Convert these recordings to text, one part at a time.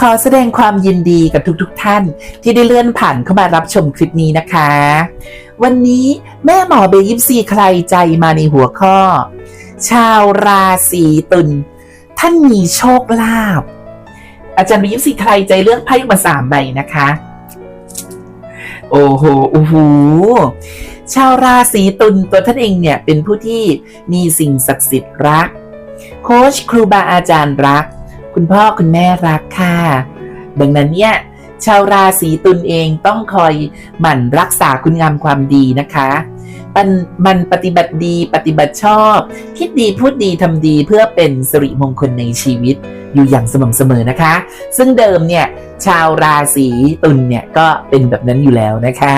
ขอแสดงความยินดีกับทุกๆทท่าน ที่ได้เลื่อนผ่านเข้ามารับชมคลิปนี้นะคะ วันนี้แม่หมอเบยิปซีใครใจมาในหัวข้อ ชาวราศีตุลท่านมีโชคลาภอาจารย์เบยิปซีใครใจเลือกไพ่มาสามใบนะคะ โอ้โหโอ้โหชาวราศีตุลตัวท่านเองเนี่ยเป็นผู้ที่มีสิ่งศักดิ์สิทธิ์รัก โค้ชครูบาอาจารย์รัก คุณพ่อคุณแม่รักค่ะ ดังนั้นเนี่ยชาวราศีตุลเองต้องคอยหมั่นรักษาคุณงามความดีนะคะมันมันปฏิบัติดีปฏิบัติชอบ คิดดีพูดดีทำดีเพื่อเป็นสิริมงคลในชีวิตอยู่อย่างสม่ำเสมอนะคะ ซึ่งเดิมเนี่ย ชาวราศีตุลเนี่ยก็เป็นแบบนั้นอยู่แล้วนะคะ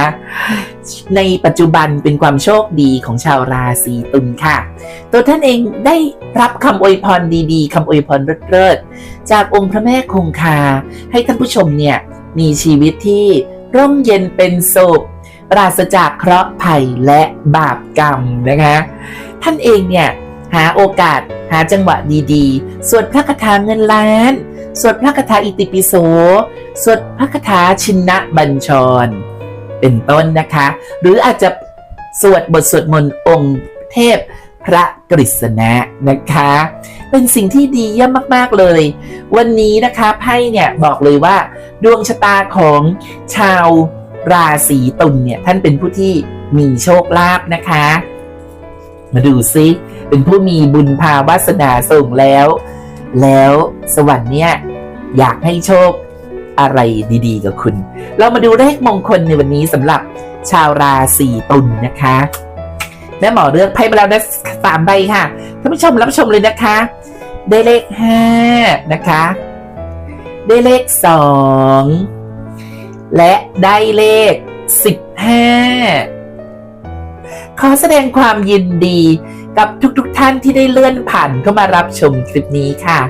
ในปัจจุบันเป็นความโชคดีของชาวราศีตุลค่ะ ตัวท่านเองได้รับคำอวยพรดีๆคำอวยพรเลิศๆจากองค์พระแม่คงคา ให้ท่านผู้ชมเนี่ยมีชีวิตที่ร่มเย็นเป็นสุขปราศจากเคราะห์ภัยและบาปกรรมนะคะ ท่านเองเนี่ยหาโอกาสหาจังหวะดีๆ ส่วดพระคาถาเงินล้าน สวดพระคาถาอิติปิโส สวดพระคาถาชินนะบัญชร เป็นต้นนะคะ หรืออาจจะสวดบทสวดมนต์องค์เทพพระกฤษณะนะคะ เป็นสิ่งที่ดีเยี่ยมมาก ๆ เลย วันนี้นะคะไพ่เนี่ยบอกเลยว่า ดวงชะตาของชาวราศีตุลเนี่ยท่านเป็นผู้ที่มีโชคลาภนะคะ มาดูซิ เป็นผู้มีบุญภาวาสนาส่งแล้ว แล้วสวรรค์เนี่ยอยากให้โชคอะไรดีๆ กับคุณ เรามาดูเลขมงคลในวันนี้สำหรับชาวราศีตุลนะคะแม่หมอเลือกไพ่มาแล้วนะสามใบค่ะท่านผู้ชมรับชมเลยนะคะ ได้เลขห้านะคะ ได้เลขสองและได้เลขสิบห้า ขอแสดงความยินดีกับทุกๆทท่านที่ได้เลื่อนผ่านเข้ามารับชมคลิปนี้ค่ะ